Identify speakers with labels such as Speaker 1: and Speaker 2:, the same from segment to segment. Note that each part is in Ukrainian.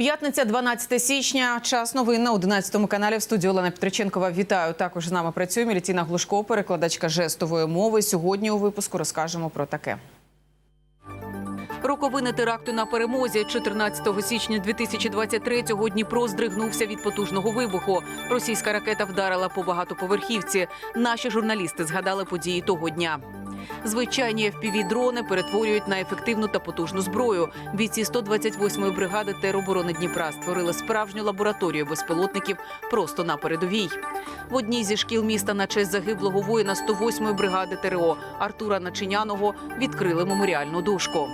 Speaker 1: П'ятниця, 12 січня. Час новин на 11 каналі в студії Олена Петриченкова. Вітаю. Також з нами працює Мілітіна Глушко, перекладачка жестової мови. Сьогодні у випуску розкажемо про таке. Роковини теракту на перемозі 14 січня 2023-го Дніпро здригнувся від потужного вибуху. Російська ракета вдарила по багатоповерхівці. Наші журналісти згадали події того дня. Звичайні FPV-дрони перетворюють на ефективну та потужну зброю. Бійці 128-ї бригади тероборони Дніпра створили справжню лабораторію безпілотників просто на передовій. В одній зі шкіл міста на честь загиблого воїна 108-ї бригади ТРО Артура Начиняного відкрили меморіальну дошку.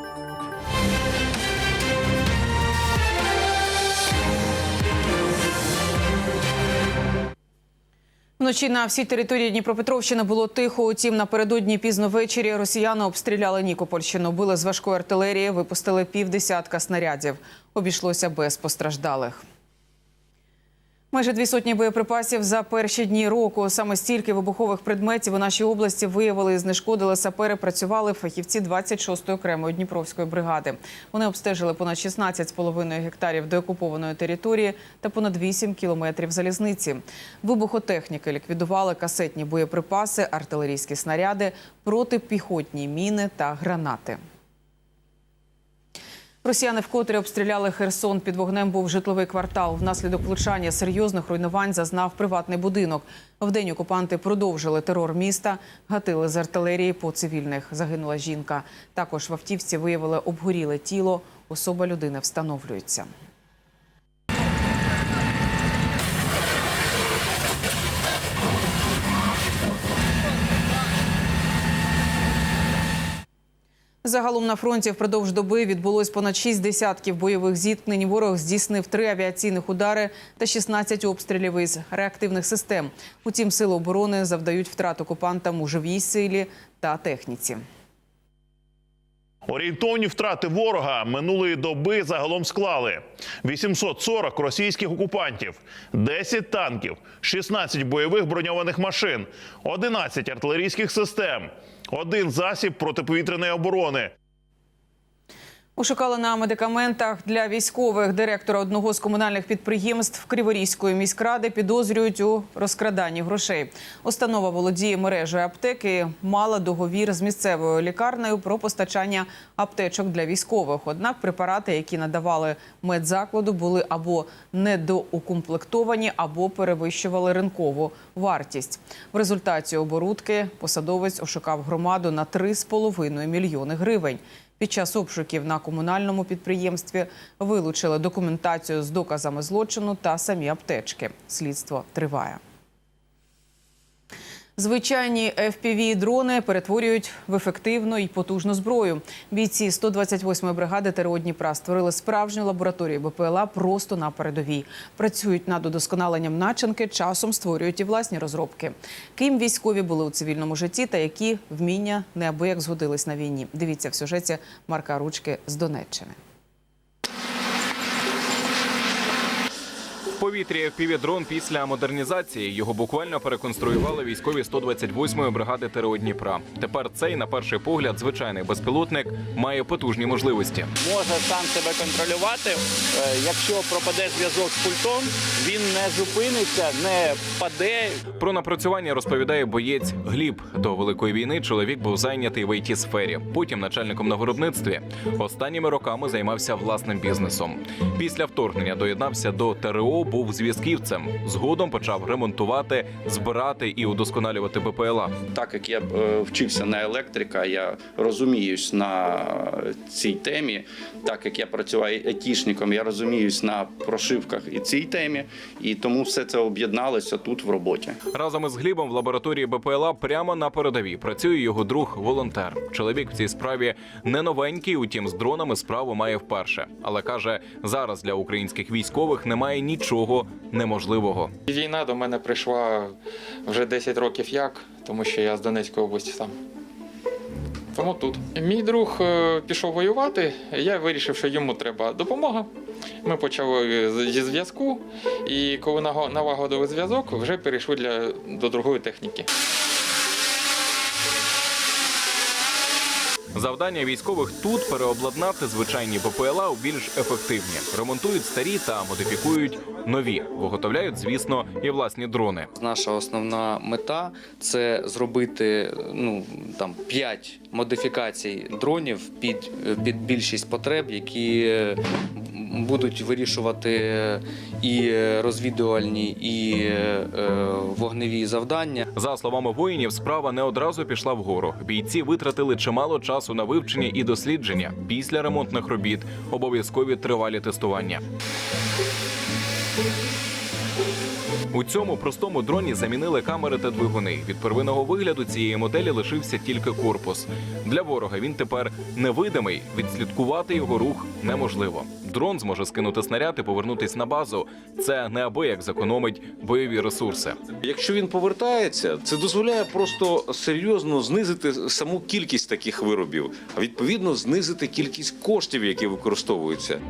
Speaker 1: Вночі на всій території Дніпропетровщини було тихо. Утім, напередодні пізно ввечері росіяни обстріляли Нікопольщину. Били з важкої артилерії, випустили півдесятка снарядів. Обійшлося без постраждалих. Майже дві сотні боєприпасів за перші дні року. Саме стільки вибухових предметів у нашій області виявили і знешкодили сапери. Працювали фахівці 26-ї окремої Дніпровської бригади. Вони обстежили понад 16,5 гектарів деокупованої території та понад 8 кілометрів залізниці. Вибухотехніки ліквідували касетні боєприпаси, артилерійські снаряди, протипіхотні міни та гранати. Росіяни вкотре обстріляли Херсон. Під вогнем був житловий квартал. Внаслідок влучання серйозних руйнувань зазнав приватний будинок. Вдень окупанти продовжили терор міста, гатили з артилерії по цивільних. Загинула жінка. Також в автівці виявили обгоріле тіло. Особа людини встановлюється. Загалом на фронті впродовж доби відбулось понад шість десятків бойових зіткнень. Ворог здійснив три авіаційних удари та 16 обстрілів із реактивних систем. Утім, сили оборони завдають втрат окупантам у живій силі та техніці.
Speaker 2: Орієнтовні втрати ворога минулої доби загалом склали 840 російських окупантів, 10 танків, 16 бойових броньованих машин, 11 артилерійських систем, один засіб протиповітряної оборони.
Speaker 1: Ушукали на медикаментах для військових директора одного з комунальних підприємств Криворізької міськради підозрюють у розкраданні грошей. Установа володіє мережею аптеки, мала договір з місцевою лікарнею про постачання аптечок для військових. Однак препарати, які надавали медзакладу, були або недоукомплектовані, або перевищували ринкову вартість. В результаті оборудки посадовець ошукав громаду на 3,5 мільйони гривень. Під час обшуків на комунальному підприємстві вилучили документацію з доказами злочину та самі аптечки. Слідство триває. Звичайні FPV-дрони перетворюють в ефективну і потужну зброю. Бійці 128-ї бригади ТРО Дніпра створили справжню лабораторію БПЛА просто на передовій. Працюють над удосконаленням начинки, часом створюють і власні розробки. Ким військові були у цивільному житті та які вміння неабияк згодились на війні. Дивіться в сюжеті Марка Ручки з Донеччини.
Speaker 3: В повітрі FPV-дрон після модернізації його буквально переконструювали військові 128-ї бригади ТРО Дніпра. Тепер цей, на перший погляд, звичайний безпілотник має потужні можливості.
Speaker 4: може сам себе контролювати. Е, Якщо пропаде зв'язок з пультом, він не зупиниться, не впаде.
Speaker 3: Про напрацювання розповідає боєць Гліб. До великої війни чоловік був зайнятий в it сфері потім начальником на виробництві. Останніми роками займався власним бізнесом. Після вторгнення доєднався до ТРО, був зв'язківцем. Згодом почав ремонтувати, збирати і удосконалювати БПЛА.
Speaker 5: Так як я е, вчився на електрика, я розуміюсь на цій темі. Так як я працював етішником, я розуміюсь на прошивках і цій темі, і тому все це об'єдналося тут в роботі.
Speaker 3: Разом із Глібом в лабораторії БПЛА прямо на передовій працює його друг волонтер. Чоловік в цій справі не новенький, утім з дронами справу має вперше. Але каже, зараз для українських військових немає нічого неможливого.
Speaker 6: Війна до мене прийшла вже 10 років як, тому що я з Донецької області сам. Тому тут. Мій друг е, пішов воювати, я вирішив, що йому треба допомога. Ми почали зі зв'язку, і коли налагодили зв'язок, вже перейшли для, до другої техніки.
Speaker 3: Завдання військових тут переобладнати звичайні БПЛА у більш ефективні. Ремонтують старі та модифікують нові. Виготовляють, звісно, і власні дрони.
Speaker 7: Наша основна мета це зробити ну там 5 модифікацій дронів під, під більшість потреб, які будуть вирішувати і розвідувальні, і е, вогневі завдання.
Speaker 3: За словами воїнів, справа не одразу пішла вгору. Бійці витратили чимало часу на вивчення і дослідження. Після ремонтних робіт обов'язкові тривалі тестування. У цьому простому дроні замінили камери та двигуни. Від первинного вигляду цієї моделі лишився тільки корпус. Для ворога він тепер невидимий. Відслідкувати його рух неможливо. Дрон зможе скинути снаряд і повернутись на базу. Це неабияк зекономить бойові ресурси.
Speaker 8: Якщо він повертається, це дозволяє просто серйозно знизити саму кількість таких виробів, а відповідно знизити кількість коштів, які використовуються.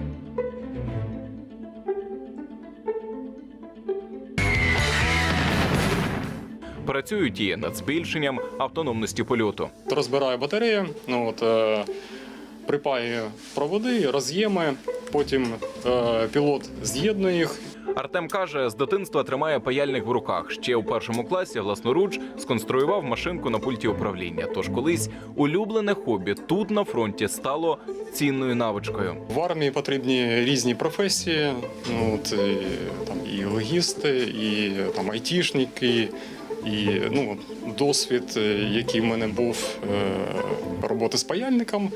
Speaker 3: Працюють і над збільшенням автономності польоту.
Speaker 9: розбираю батарею, ну от е, припаюю проводи, роз'єми. Потім е, пілот з'єднує їх.
Speaker 3: Артем каже, з дитинства тримає паяльник в руках. Ще у першому класі власноруч сконструював машинку на пульті управління. Тож колись улюблене хобі тут на фронті стало цінною навичкою.
Speaker 9: В армії потрібні різні професії. Ну от і, там і логісти, і там айтішники, і ну досвід, е, який в мене був е, роботи з паяльником.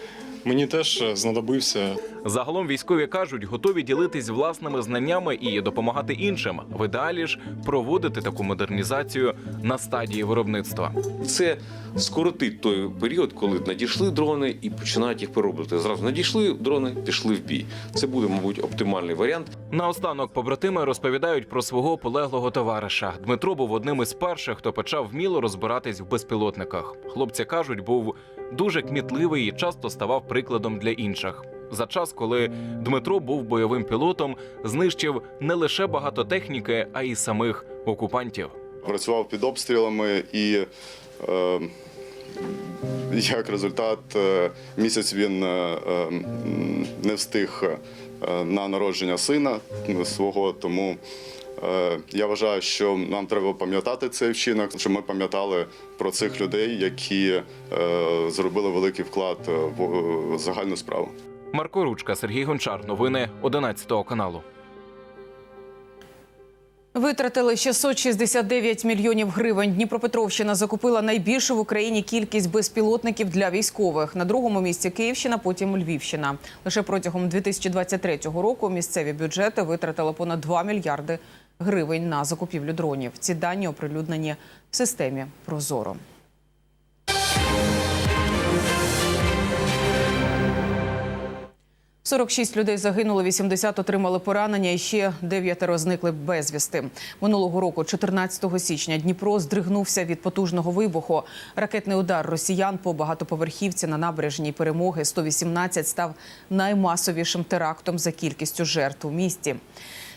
Speaker 9: Мені теж знадобився
Speaker 3: Загалом військові кажуть, готові ділитись власними знаннями і допомагати іншим. В ідеалі ж проводити таку модернізацію на стадії виробництва.
Speaker 8: Це скоротить той період, коли надійшли дрони і починають їх перероблювати. Зразу надійшли дрони, пішли в бій. Це буде, мабуть, оптимальний варіант.
Speaker 3: Наостанок побратими розповідають про свого полеглого товариша. Дмитро був одним із перших, хто почав вміло розбиратись в безпілотниках. Хлопці кажуть, був дуже кмітливий і часто ставав прикладом для інших. За час, коли Дмитро був бойовим пілотом, знищив не лише багато техніки, а й самих окупантів.
Speaker 10: працював під обстрілами і як результат е, місяць він е, е, не встиг е, на народження сина свого. Тому е, я вважаю, що нам треба пам'ятати цей вчинок, щоб ми пам'ятали про цих людей, які е, зробили великий вклад в загальну справу.
Speaker 3: Марко Ручка, Сергій Гончар. Новини 11 каналу.
Speaker 1: Витратили 669 мільйонів гривень. Дніпропетровщина закупила найбільшу в Україні кількість безпілотників для військових. На другому місці Київщина, потім Львівщина. Лише протягом 2023 року місцеві бюджети витратили понад 2 мільярди гривень на закупівлю дронів. Ці дані оприлюднені в системі Прозоро. – 46 людей загинули, 80 отримали поранення і ще дев'ятеро зникли безвісти. Минулого року, 14 січня, Дніпро здригнувся від потужного вибуху. Ракетний удар росіян по багатоповерхівці на набережній перемоги 118 став наймасовішим терактом за кількістю жертв у місті.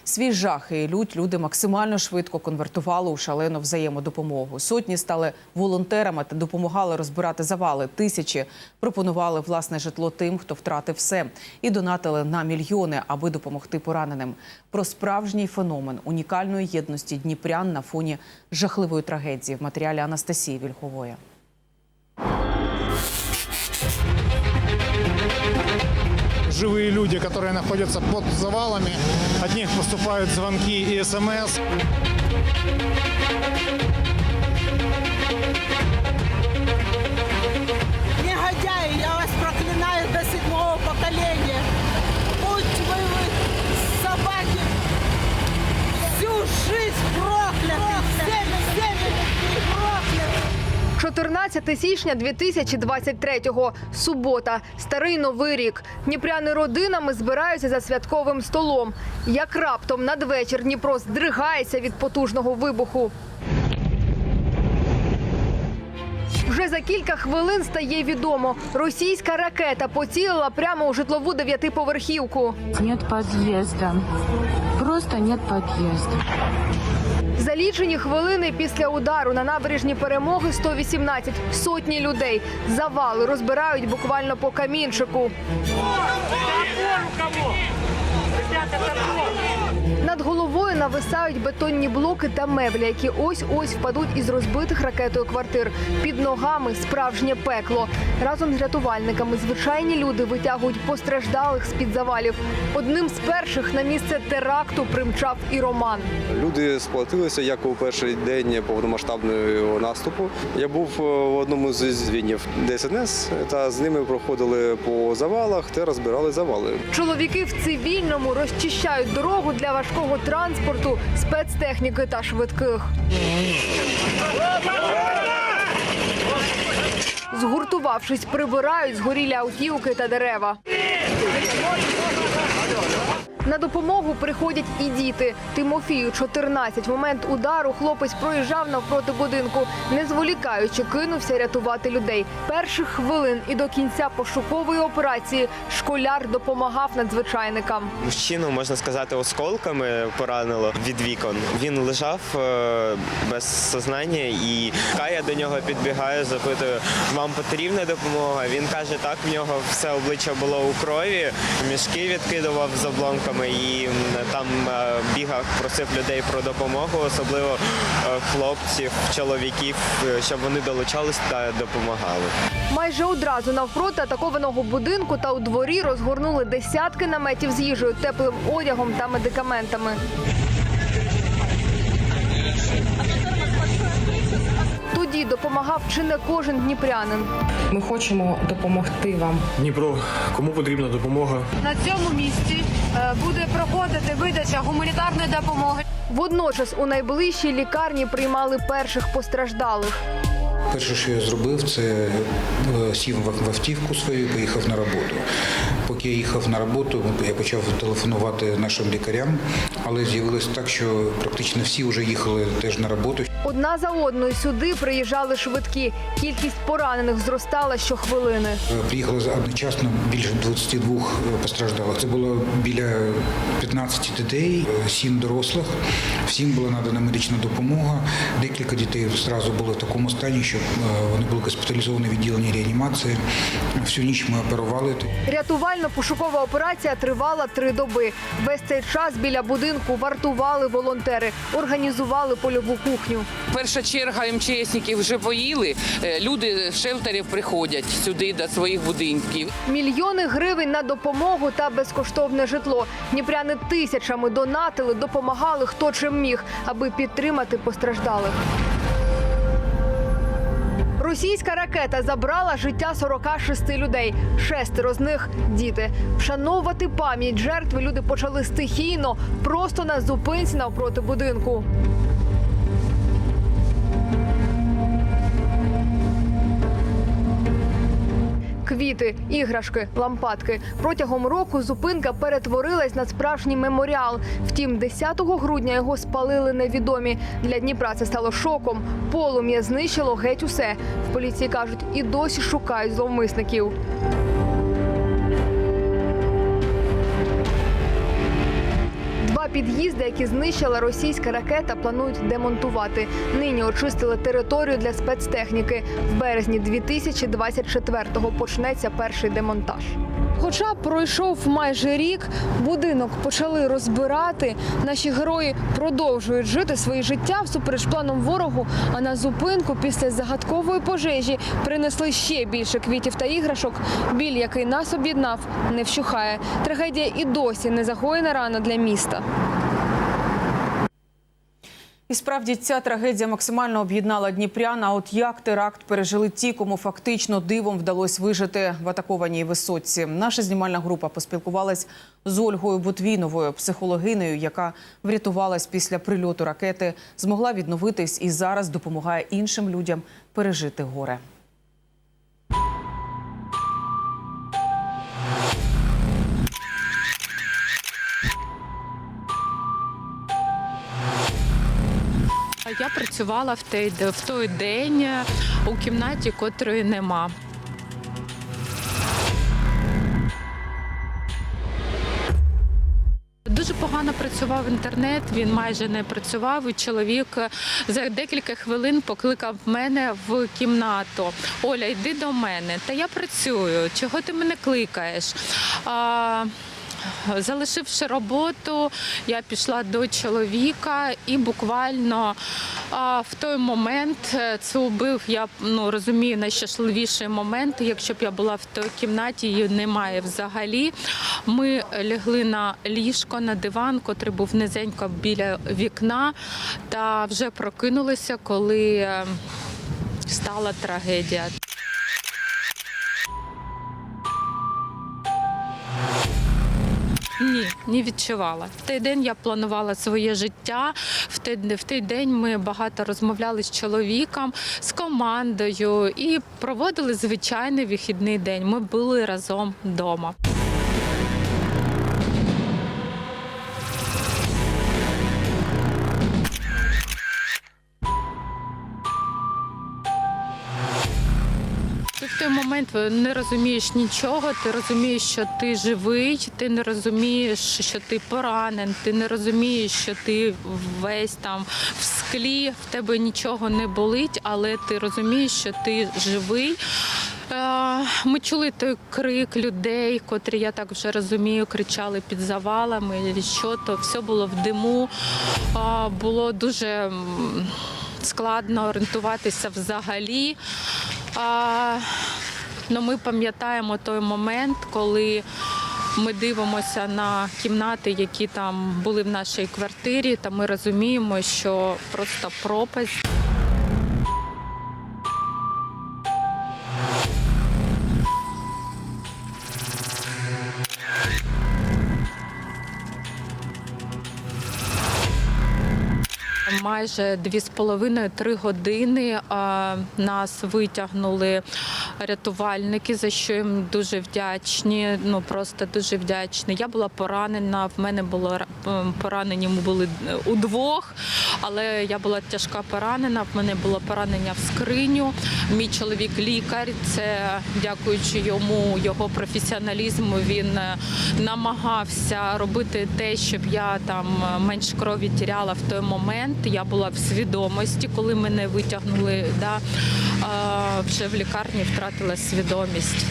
Speaker 1: Свій жах і лють люди максимально швидко конвертували у шалену взаємодопомогу. Сотні стали волонтерами та допомагали розбирати завали. Тисячі пропонували власне житло тим, хто втратив все, і донатили на мільйони, аби допомогти пораненим. Про справжній феномен унікальної єдності дніпрян на фоні жахливої трагедії в матеріалі Анастасії Вільхової.
Speaker 11: Живые люди, которые находятся под завалами. От них поступают звонки и смс.
Speaker 12: Негодяи, я вас проклинаю до седьмого поколения. Будь вы, вы собаки, всю жизнь прокляты,
Speaker 13: 14 січня 2023-го. Субота. Старий новий рік. Дніпряни родинами збираються за святковим столом. Як раптом надвечір Дніпро здригається від потужного вибуху. Вже за кілька хвилин стає відомо. Російська ракета поцілила прямо у житлову дев'ятиповерхівку.
Speaker 12: Нет подъезда. Просто нет подъезда.
Speaker 13: За лічені хвилини після удару на набережні перемоги 118 сотні людей. Завали розбирають буквально по камінчику. Над головою нависають бетонні блоки та меблі, які ось-ось впадуть із розбитих ракетою квартир. Під ногами справжнє пекло. Разом з рятувальниками звичайні люди витягують постраждалих з-під завалів. Одним з перших на місце теракту примчав і Роман.
Speaker 14: Люди сплатилися як у перший день повномасштабного наступу. Я був е, в одному з звінів ДСНС та з ними проходили по завалах та розбирали завали.
Speaker 13: Чоловіки в цивільному розчищають дорогу для важкого транспорту, спецтехніки та швидких. Згуртувавшись, прибирають згорілі автівки та дерева. На допомогу приходять і діти. Тимофію 14. В момент удару хлопець проїжджав навпроти будинку. Не зволікаючи, кинувся рятувати людей. Перших хвилин і до кінця пошукової операції школяр допомагав надзвичайникам.
Speaker 14: Мужчину, можна сказати, осколками поранило від вікон. Він лежав е, без сознання і я до нього підбігаю, запитую, вам потрібна допомога? Він каже, так, в нього все обличчя було у крові, мішки відкидував з обломками і там е, бігав, просив людей про допомогу, особливо е, хлопців, чоловіків, е, щоб вони долучались та допомагали.
Speaker 13: Майже одразу навпроти атакованого будинку та у дворі розгорнули десятки наметів з їжею, теплим одягом та медикаментами. Тоді допомагав чи не кожен дніпрянин.
Speaker 12: Ми хочемо допомогти вам.
Speaker 9: Дніпро, кому потрібна допомога?
Speaker 12: На цьому місці е, буде проходити видача гуманітарної допомоги.
Speaker 13: Водночас у найближчій лікарні приймали перших постраждалих.
Speaker 11: Перше, що я зробив, це е, сів в в автівку свою і поїхав на роботу. Поки я їхав на роботу, я почав телефонувати нашим лікарям, але з'явилось так, що практично всі вже їхали теж на роботу.
Speaker 13: Одна за одною сюди приїжджали швидкі. Кількість поранених зростала щохвилини.
Speaker 11: Е, Приїхало одночасно більше 22 постраждалих. Це було біля 15 дітей, 7 дорослих. Всім була надана медична допомога. Декілька дітей зразу були в такому стані, що е, вони були госпіталізовані в відділенні реанімації. Всю ніч ми оперували.
Speaker 13: Рятувально-пошукова операція тривала три доби. Весь цей час біля будинку вартували волонтери, організували польову кухню.
Speaker 12: Перша черга МЧСників вже поїли. Е, Люди з шелтерів приходять сюди до своїх будинків.
Speaker 13: Мільйони гривень на допомогу та безкоштовне житло. Дніпряни тисячами донатили, допомагали хто чим міг, аби підтримати постраждалих. Російська ракета забрала життя 46 людей. Шестеро з них діти. Вшановувати пам'ять жертви люди почали стихійно, просто на зупинці навпроти будинку. Квіти, іграшки, лампадки. Протягом року зупинка перетворилась на справжній меморіал. Втім, 10 грудня його спалили невідомі. Для Дніпра це стало шоком. Полум'я знищило геть усе. В поліції кажуть, і досі шукають зловмисників. Під'їзди, які знищила російська ракета, планують демонтувати. Нині очистили територію для спецтехніки. В березні 2024-го почнеться перший демонтаж. Хоча пройшов майже рік, будинок почали розбирати. Наші герої продовжують жити своє життя всупереч планом ворогу. А на зупинку після загадкової пожежі принесли ще більше квітів та іграшок. Біль, який нас об'єднав, не вщухає. Трагедія і досі не загоєна рана для міста.
Speaker 1: І справді ця трагедія максимально об'єднала Дніпряна. От як теракт пережили ті, кому фактично дивом вдалося вижити в атакованій висотці. Наша знімальна група поспілкувалась з Ольгою Ботвіновою, психологинею, яка врятувалась після прильоту ракети, змогла відновитись і зараз допомагає іншим людям пережити горе.
Speaker 15: Я працювала в той, в той день у кімнаті, котрої нема. Дуже погано працював інтернет, він майже не працював. І чоловік за декілька хвилин покликав мене в кімнату. Оля, йди до мене. Та я працюю. Чого ти мене кликаєш? А, Залишивши роботу, я пішла до чоловіка, і буквально в той момент е, це був, я ну, розумію, найщасливіший момент. Якщо б я була в той кімнаті, її немає взагалі. Ми лягли на ліжко, на диван, котрий був низенько біля вікна, та вже прокинулися, коли е, стала трагедія. Ні, не відчувала. В той день я планувала своє життя. В той, в той день ми багато розмовляли з чоловіком, з командою і проводили звичайний вихідний день. Ми були разом вдома. Той момент не розумієш нічого, ти розумієш, що ти живий, ти не розумієш, що ти поранен, ти не розумієш, що ти весь там в склі, в тебе нічого не болить, але ти розумієш, що ти живий. Е, Ми чули той крик людей, котрі, я так вже розумію, кричали під завалами, що то все було в диму. Е, Було дуже складно орієнтуватися взагалі. А, ну, ми пам'ятаємо той момент, коли ми дивимося на кімнати, які там були в нашій квартирі, та ми розуміємо, що просто пропасть. Майже дві з половиною три години нас витягнули рятувальники, за що їм дуже вдячні. Ну просто дуже вдячні. Я була поранена. В мене було ра- поранені. Були удвох, але я була тяжка поранена. В мене було поранення в скриню. Мій чоловік лікар. Це дякуючи йому, його професіоналізму. Він е, намагався робити те, щоб я там е, менш крові тіряла в той момент. Я була в свідомості, коли мене витягнули. Да, вже в лікарні втратила свідомість.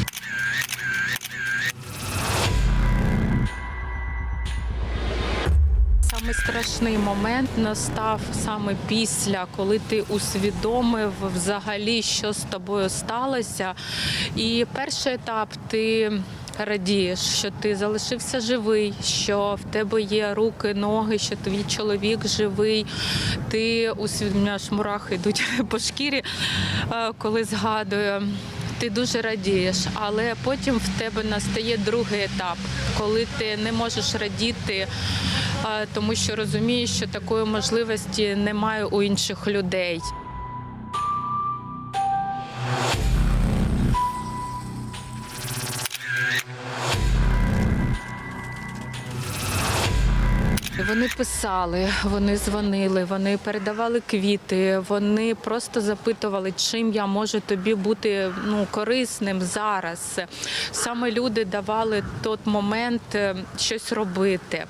Speaker 15: Саме страшний момент настав саме після, коли ти усвідомив взагалі, що з тобою сталося. І перший етап ти радієш, що ти залишився живий, що в тебе є руки, ноги, що твій чоловік живий. Ти усвідомляєш, мурахи йдуть по шкірі, е, коли згадую. Ти дуже радієш, але потім в тебе настає другий етап, коли ти не можеш радіти, тому що розумієш, що такої можливості немає у інших людей. Вони писали, вони дзвонили, вони передавали квіти, вони просто запитували, чим я можу тобі бути ну, корисним зараз. Саме люди давали той момент е, щось робити.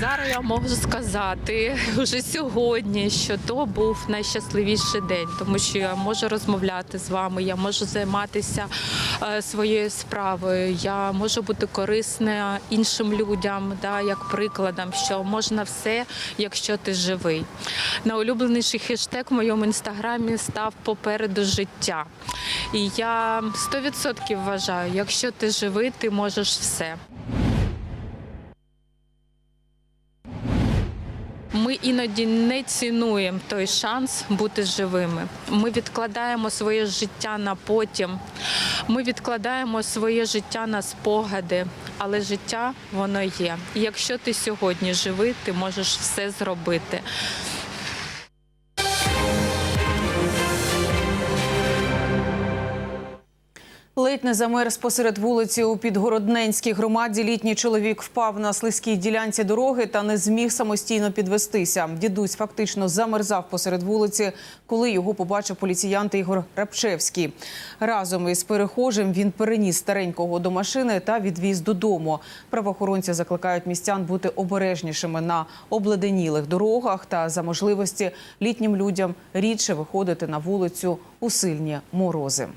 Speaker 15: Зараз я можу сказати вже сьогодні, що то був найщасливіший день, тому що я можу розмовляти з вами, я можу займатися е, своєю справою, я можу бути корисна іншим людям, да, як прикладом, що можна все, якщо ти живий. Найулюбленіший хештег в моєму інстаграмі став попереду життя. І я 100% вважаю, якщо ти живий, ти можеш все. Ми іноді не цінуємо той шанс бути живими. Ми відкладаємо своє життя на потім. Ми відкладаємо своє життя на спогади, але життя воно є. І якщо ти сьогодні живий, ти можеш все зробити.
Speaker 1: Ледь не замерз посеред вулиці у Підгородненській громаді. Літній чоловік впав на слизькій ділянці дороги та не зміг самостійно підвестися. Дідусь фактично замерзав посеред вулиці, коли його побачив поліціянт Ігор Рапчевський. Разом із перехожим він переніс старенького до машини та відвіз додому. Правоохоронці закликають містян бути обережнішими на обледенілих дорогах та за можливості літнім людям рідше виходити на вулицю у сильні морози.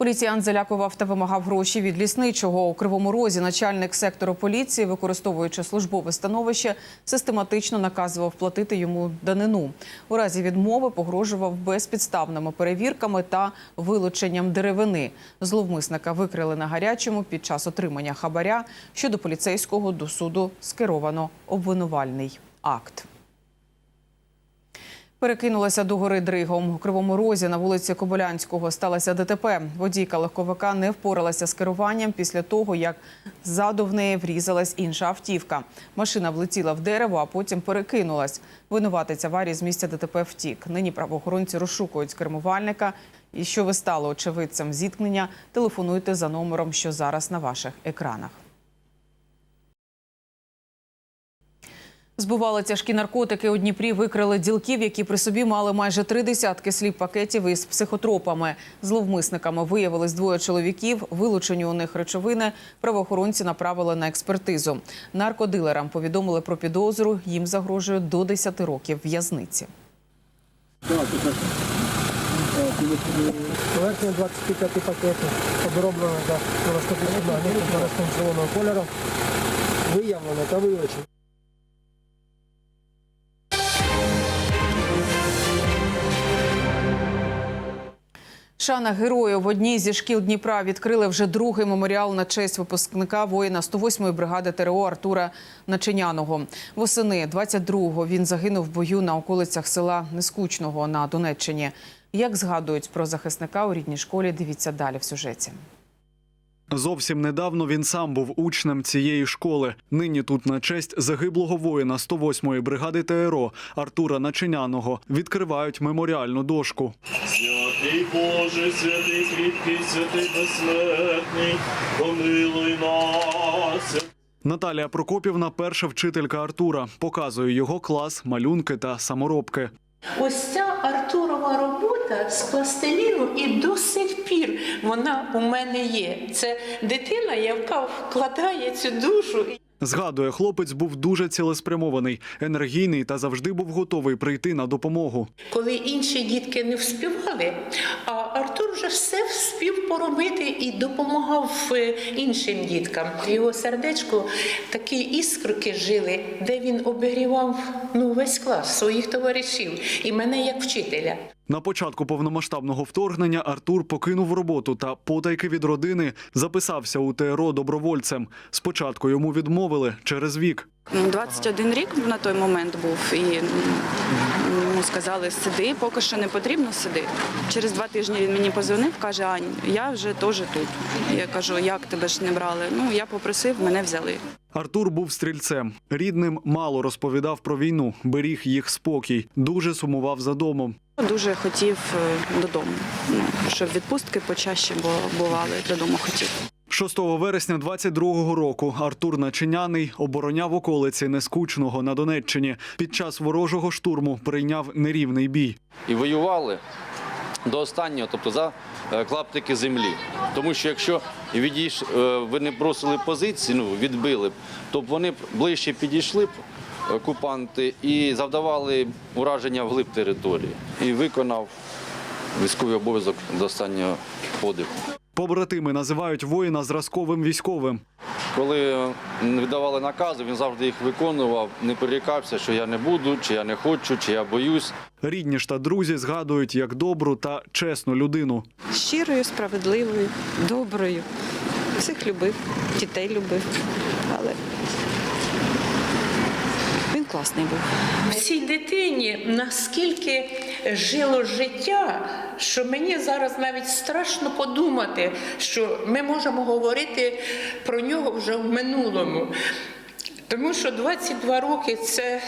Speaker 1: Поліціянт залякував та вимагав гроші від лісничого у кривому розі. Начальник сектору поліції, використовуючи службове становище, систематично наказував платити йому данину. У разі відмови погрожував безпідставними перевірками та вилученням деревини. Зловмисника викрили на гарячому під час отримання хабаря. Щодо поліцейського до суду скеровано обвинувальний акт. Перекинулася до гори Дригом. У Кривому Розі на вулиці Кобилянського сталося ДТП. Водійка легковика не впоралася з керуванням після того, як ззаду в неї врізалась інша автівка. Машина влетіла в дерево, а потім перекинулась. Винуватець аварії з місця ДТП втік. Нині правоохоронці розшукують кермувальника. І що ви стали очевидцем зіткнення, телефонуйте за номером, що зараз на ваших екранах. Збували тяжкі наркотики у Дніпрі, викрили ділків, які при собі мали майже три десятки сліп пакетів із психотропами. Зловмисниками виявились двоє чоловіків. Вилучені у них речовини правоохоронці направили на експертизу. Наркодилерам повідомили про підозру. Їм загрожує до 10 років в'язниці.
Speaker 16: Поверхня 25 пакетів оброблено за наростом кольору. Виявлено та вилучено.
Speaker 1: Шана герою в одній зі шкіл Дніпра відкрили вже другий меморіал на честь випускника воїна 108-ї бригади ТРО Артура Начиняного. Восени 22-го він загинув в бою на околицях села Нескучного на Донеччині. Як згадують про захисника у рідній школі, дивіться далі в сюжеті.
Speaker 17: Зовсім недавно він сам був учнем цієї школи. Нині тут на честь загиблого воїна 108-ї бригади ТРО Артура Начиняного відкривають меморіальну дошку.
Speaker 18: Святий Боже, святий кріпкий, святий безсмертний, помилуй нас.
Speaker 17: Наталія Прокопівна, перша вчителька Артура, показує його клас, малюнки та саморобки.
Speaker 19: Ось ця Артурова робота з пластиліну і до сих пір вона у мене є. Це дитина, яка вкладає цю душу.
Speaker 17: Згадує, хлопець був дуже цілеспрямований, енергійний та завжди був готовий прийти на допомогу.
Speaker 19: Коли інші дітки не вспівали, а Артур вже все вспів поробити і допомагав е, іншим діткам. В його сердечку такі іскрики жили, де він обігрівав ну, весь клас своїх товаришів і мене як вчителя.
Speaker 17: На початку повномасштабного вторгнення Артур покинув роботу та потайки від родини записався у ТРО добровольцем. Спочатку йому відмовили через вік.
Speaker 20: 21 рік на той момент був, і йому сказали, сиди, поки що не потрібно сиди. Через два тижні він мені позвонив, каже, Ань, я вже теж тут. Я кажу, як тебе ж не брали? Ну, я попросив, мене взяли.
Speaker 17: Артур був стрільцем. Рідним мало розповідав про війну, беріг їх спокій, дуже сумував за домом.
Speaker 20: Дуже хотів е, додому, ну, щоб відпустки почаще бу- бували, додому хотів.
Speaker 17: 6 вересня 22-го року Артур Начиняний обороняв околиці Нескучного на Донеччині. Під час ворожого штурму прийняв нерівний бій.
Speaker 21: і воювали до останнього, тобто за е, клаптики землі. Тому що якщо відійш, е, ви не бросили позиції, ну відбили б, то б вони ближче підійшли б окупанти і завдавали ураження вглиб території. І виконав військовий обов'язок до останнього подиху.
Speaker 17: Побратими називають воїна зразковим військовим.
Speaker 21: Коли видавали накази, він завжди їх виконував, не перерікався, що я не буду, чи я не хочу, чи я боюсь.
Speaker 17: Рідні ж та друзі згадують як добру та чесну людину.
Speaker 20: Щирою, справедливою, доброю. Всіх любив, дітей любив. Але класний був.
Speaker 19: В цій дитині наскільки жило життя, що мені зараз навіть страшно подумати, що ми можемо говорити про нього вже в минулому. Тому що 22 роки це,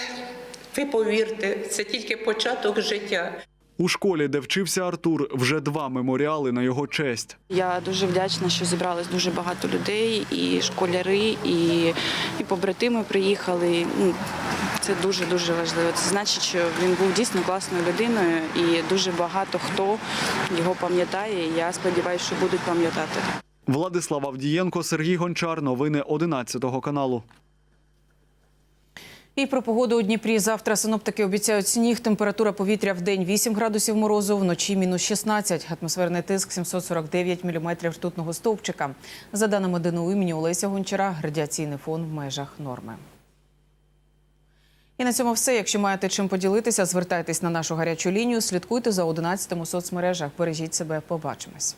Speaker 19: ви повірте, це тільки початок життя.
Speaker 17: У школі, де вчився Артур, вже два меморіали на його честь.
Speaker 20: Я дуже вдячна, що зібралось дуже багато людей, і школяри, і, і побратими приїхали. Це дуже дуже важливо. Це значить, що він був дійсно класною людиною, і дуже багато хто його пам'ятає. і Я сподіваюся, що будуть пам'ятати.
Speaker 17: Владислав Авдієнко, Сергій Гончар. Новини 11 каналу.
Speaker 1: І про погоду у Дніпрі завтра синоптики обіцяють сніг. Температура повітря в день 8 градусів морозу, вночі мінус 16. Атмосферний тиск 749 міліметрів ртутного стовпчика. За даними ДНУ імені Олеся Гончара, радіаційний фон в межах норми. І на цьому все. Якщо маєте чим поділитися, звертайтесь на нашу гарячу лінію. Слідкуйте за 11 у соцмережах. Бережіть себе. Побачимось.